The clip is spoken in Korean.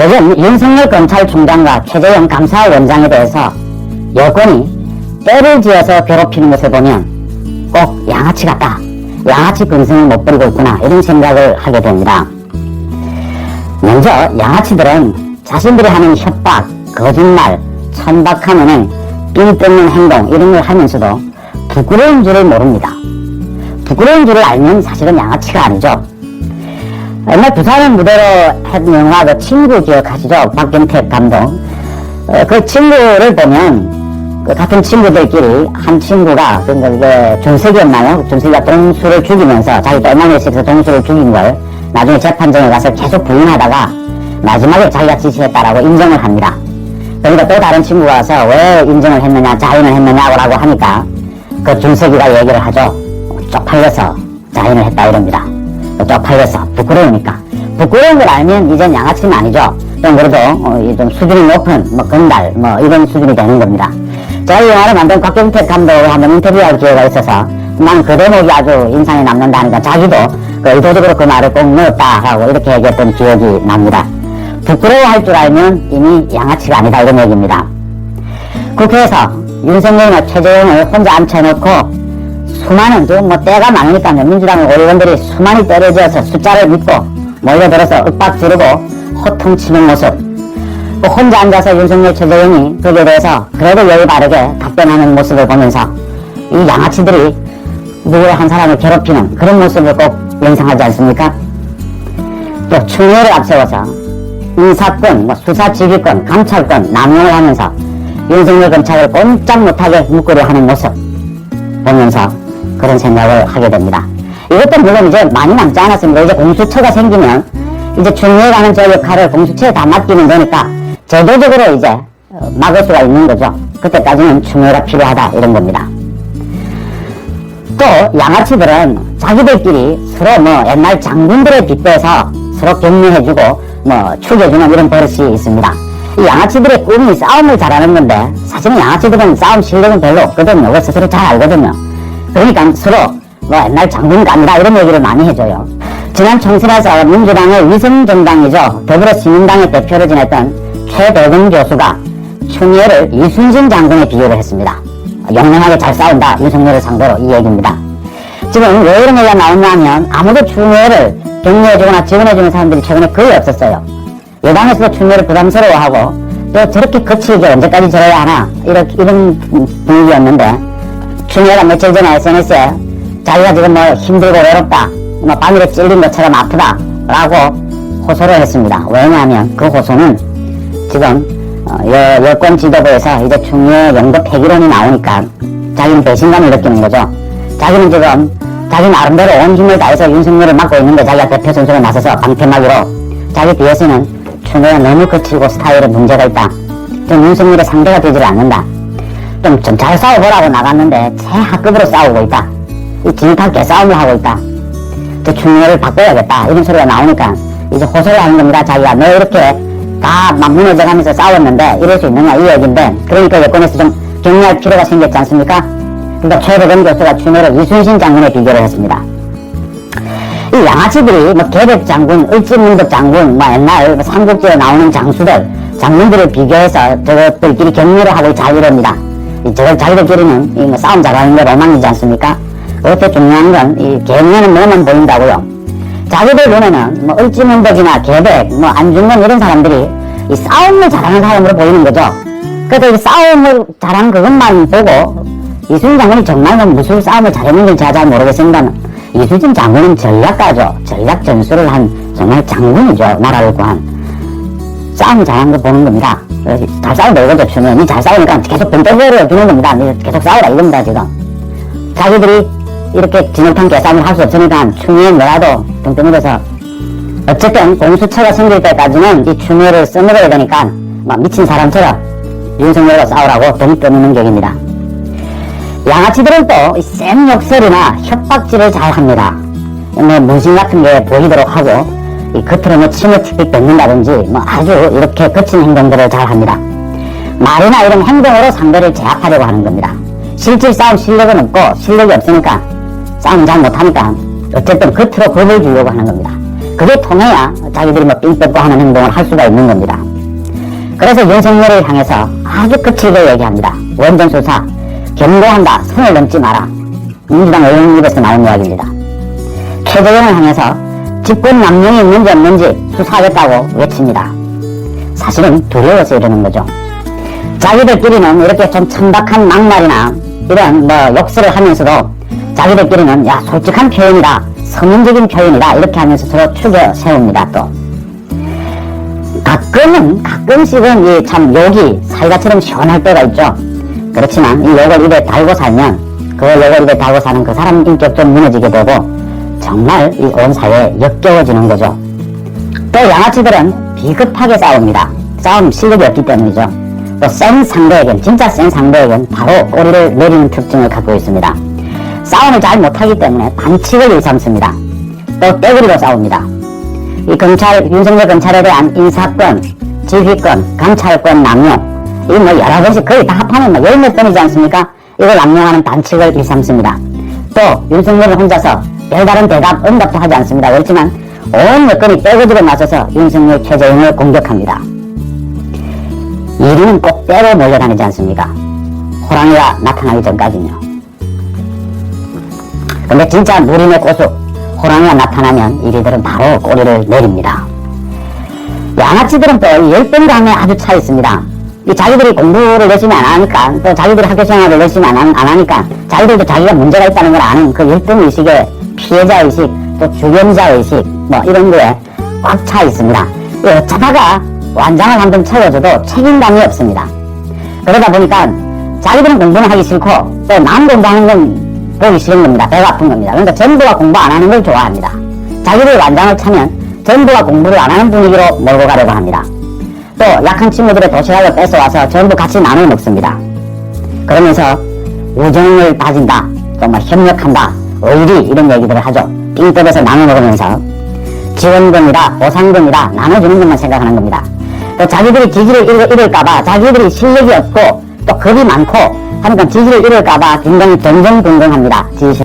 요즘 윤석열 검찰총장과 최재형 감사원장에 대해서 여권이 때를 지어서 괴롭히는 것을 보면 꼭 양아치 같다. 양아치 근성을 못 버리고 있구나. 이런 생각을 하게 됩니다. 먼저 양아치들은 자신들이 하는 협박, 거짓말, 천박한 은행, 삥 뜯는 행동 이런 걸 하면서도 부끄러운 줄을 모릅니다. 부끄러운 줄을 알면 사실은 양아치가 아니죠. 옛날 부산을 무대로 했던 영화 그 친구 기억하시죠? 박경택 감독. 어, 그 친구를 보면 그 같은 친구들끼리 한 친구가 그러니까 이게 준석이었나요? 준석이가 동수를 죽이면서 자기 딸망이에서 동수를 죽인 걸 나중에 재판정에 가서 계속 부인하다가 마지막에 자기가 지시했다라고 인정을 합니다. 그러니까 또 다른 친구가 와서 왜 인정을 했느냐, 자인을 했느냐고 하니까 그 준석이가 얘기를 하죠. 쪽팔려서 자인을 했다 이럽니다. 쪽팔려서 부끄러우니까 부끄러운 걸 알면 이젠 양아치는 아니죠. 좀 그래도 어, 이좀 수준이 높은 뭐 건달 뭐 이런 수준이 되는 겁니다. 제가 이 영화를 만든 곽경택 감독을 한번 인터뷰할 기회가 있어서 난 그 대목이 아주 인상에 남는다니까 자기도 그 의도적으로 그 말을 꼭 넣었다라고 이렇게 얘기했던 기억이 납니다. 부끄러워할 줄 알면 이미 양아치가 아니다 이런 얘기입니다. 국회에서 윤석열이나 최재형을 혼자 앉혀놓고 수많은 좀뭐 때가 많으니까요 민주당 의원들이 수많이 때려지어서 숫자를 믿고 몰려들어서 윽박 지르고 호통치는 모습 또 혼자 앉아서 윤석열 최재형이 거기에 대해서 그래도 예의 바르게 답변하는 모습을 보면서 이 양아치들이 누구 한 사람을 괴롭히는 그런 모습을 꼭 연상하지 않습니까? 또 추미애를 앞세워서 인사권, 뭐 수사지휘권, 감찰권 남용을 하면서 윤석열 검찰을 꼼짝 못하게 묶으려 하는 모습 보면서 그런 생각을 하게 됩니다. 이것도 물론 이제 많이 남지 않았습니다. 이제 공수처가 생기면 이제 추미애라는 저 역할을 공수처에 다 맡기면 되니까 제도적으로 이제 어, 막을 수가 있는 거죠. 그때까지는 추미애가 필요하다 이런 겁니다. 또 양아치들은 자기들끼리 서로 뭐 옛날 장군들에 빗대서 서로 격려해주고 뭐 축여주는 이런 버릇이 있습니다. 이 양아치들의 꿈이 싸움을 잘하는 건데 사실은 양아치들은 싸움 실력은 별로 없거든요. 그래서 서로 잘 알거든요. 그러니까 서로 뭐 옛날 장군감이다 이런 얘기를 많이 해줘요. 지난 총선에서 민주당의 위성정당이죠. 더불어시민당의 대표를 지냈던 최대근 교수가 추미애를 이순신 장군에 비유를 했습니다. 영롱하게 잘 싸운다 윤석열을 상대로 이 얘기입니다. 지금 왜 이런 얘기가 나오냐 하면 아무도 추미애를 격려해주거나 지원해주는 사람들이 최근에 거의 없었어요. 여당에서도 추미애를 부담스러워하고 또 저렇게 거칠게 언제까지 저래야 하나 이렇게, 이런 분위기였는데 추미애가 며칠 전에 SNS에 자기가 지금 뭐 힘들고 외롭다 뭐 바늘에 찔린 것처럼 아프다 라고 호소를 했습니다. 왜냐하면 그 호소는 지금 어, 여, 여권 지도부에서 이제 추미애 연급 폐기론이 나오니까 자기는 배신감을 느끼는 거죠. 자기는 지금 자기 나름대로 온 힘을 다해서 윤석열을 막고 있는데 자기가 대표 선수로 나서서 방패막이로 자기 뒤에서는 추미애가 너무 거칠고 스타일에 문제가 있다. 좀 윤석열의 상대가 되지를 않는다. 좀좀잘 싸워보라고 나갔는데 최하급으로 싸우고 있다. 이 진흙탕 개싸움을 하고 있다. 저 추미애를 바꿔야겠다. 이런 소리가 나오니까 이제 호소를 하는 겁니다. 자기가 너 이렇게 다 막 무너져가면서 싸웠는데 이럴 수 있느냐 이 얘기인데 그러니까 여권에서 좀 격려할 필요가 생겼지 않습니까? 그러니까 최대근 교수가 추미애를 이순신 장군에 비교를 했습니다. 이 양아치들이 뭐 개백 장군, 을지문덕 장군, 뭐 옛날 뭐 삼국지에 나오는 장수들, 장군들을 비교해서 저것들끼리 격려를 하고 잘 이럽니다. 이 저걸 자기들끼리는 이뭐 싸움 잘하는 게 로망이지 않습니까? 그것도 중요한 건이 격려는 뭐만 보인다고요. 자기들 눈에는 뭐 을지문덕이나 개백, 뭐 안중근 이런 사람들이 이 싸움을 잘하는 사람으로 보이는 거죠. 그래도 이 싸움을 잘하는 그것만 보고 이순신 장군이 정말 뭐 무술 싸움을 잘했는지 잘 모르겠습니다만 이순신 장군은 전략가죠. 전략 전술을 한 정말 장군이죠. 나라를 구한. 싸움 잘하는 거 보는 겁니다. 잘 싸운다 이거죠. 추면 니잘 싸우니까 계속 병ጠ개를 주는 겁니다. 니 계속 싸우라 이겁니다 지금. 자기들이 이렇게 진흙탕 개싸움을 할 수 없으니까 추미애 뭐라도 뚱뚱이돼서 어쨌든 공수처가 생길 때까지는 이 추미애를 써먹어야 되니까 막 미친 사람처럼 윤석열과 싸우라고 돈 떠미는 격입니다. 양아치들은 또 센 욕설이나 협박질을 잘 합니다. 뭐 문신 같은 게 보이도록 하고 이 겉으로 뭐 침을 뱉는다든지 뭐 아주 이렇게 거친 행동들을 잘 합니다. 말이나 이런 행동으로 상대를 제압하려고 하는 겁니다. 실질 싸움 실력은 없고 실력이 없으니까 싸움 잘 못하니까 어쨌든 겉으로 겁을 주려고 하는 겁니다. 그게 통해야 자기들이 뭐삥 뜯고 하는 행동을 할 수가 있는 겁니다. 그래서 윤석열을 향해서 아주 거칠게 얘기합니다. 원전 수사 경고한다. 선을 넘지 마라. 민주당 의원 입에서 나온 이야기입니다. 최재형을 향해서 집권 남용이 있는지 없는지 수사하겠다고 외칩니다. 사실은 두려워서 이러는 거죠. 자기들끼리는 이렇게 좀 천박한 막말이나 이런 뭐 욕설을 하면서도 자기들끼리는 야 솔직한 표현이다 서민적인 표현이다 이렇게 하면서 서로 추겨 세웁니다 또 가끔은 가끔씩은 이 참 욕이 사이다처럼 시원할 때가 있죠 그렇지만 이 욕을 입에 달고 살면 그 욕을 입에 달고 사는 그 사람 인격 좀 무너지게 되고 정말 이 온 사회에 역겨워지는 거죠. 또 양아치들은 비겁하게 싸웁니다. 싸움 실력이 없기 때문이죠. 또 센 상대에겐 진짜 센 상대에겐 바로 꼬리를 내리는 특징을 갖고 있습니다. 싸움을 잘 못하기 때문에 반칙을 일삼습니다. 또 떼구리로 싸웁니다. 이 검찰 윤석열 검찰에 대한 인사권 지휘권 감찰권 남용 이 뭐 여러 번씩 거의 다 합하면 뭐 열몇 번이지 않습니까? 이걸 남용하는 반칙을 일삼습니다. 또 윤석열은 혼자서 별다른 대답 응답도 하지 않습니다 그렇지만 온 여건이 떼거지로 나서서 윤석열 최재형을 공격합니다 1위는 꼭 때로 몰려다니지 않습니까? 호랑이가 나타나기 전까지는요. 근데 진짜 무림의 고수, 호랑이가 나타나면 이리들은 바로 꼬리를 내립니다. 양아치들은 또 10번 감에 아주 차 있습니다. 이 자기들이 공부를 열심히 안 하니까, 또 자기들이 학교 생활을 열심히 안, 하- 안 하니까, 자기들도 자기가 문제가 있다는 걸 아는 그 1등 의식에 피해자 의식, 또 주변자 의식, 뭐 이런 거에 꽉 차 있습니다. 이 어쩌다가 완장을 한 번 채워줘도 책임감이 없습니다. 그러다 보니까 자기들은 공부는 하기 싫고 또 남 공부하는 건 보기 싫은 겁니다. 배가 아픈 겁니다. 그러니까 전부가 공부 안 하는 걸 좋아합니다. 자기들 완장을 차면 전부가 공부를 안 하는 분위기로 몰고 가려고 합니다. 또 약한 친구들의 도시락을 뺏어와서 전부 같이 나눠 먹습니다. 그러면서 우정을 다진다, 또뭐 협력한다, 의리 이런 얘기들을 하죠. 삥뜯어서 나눠 먹으면서 지원금이다, 보상금이다 나눠주는 것만 생각하는 겁니다. 또 자기들이 지지를 잃, 잃을까봐 자기들이 실력이 없고 또 겁이 많고 하니까 지지를 잃을까봐 굉장히 전전긍긍합니다. 지지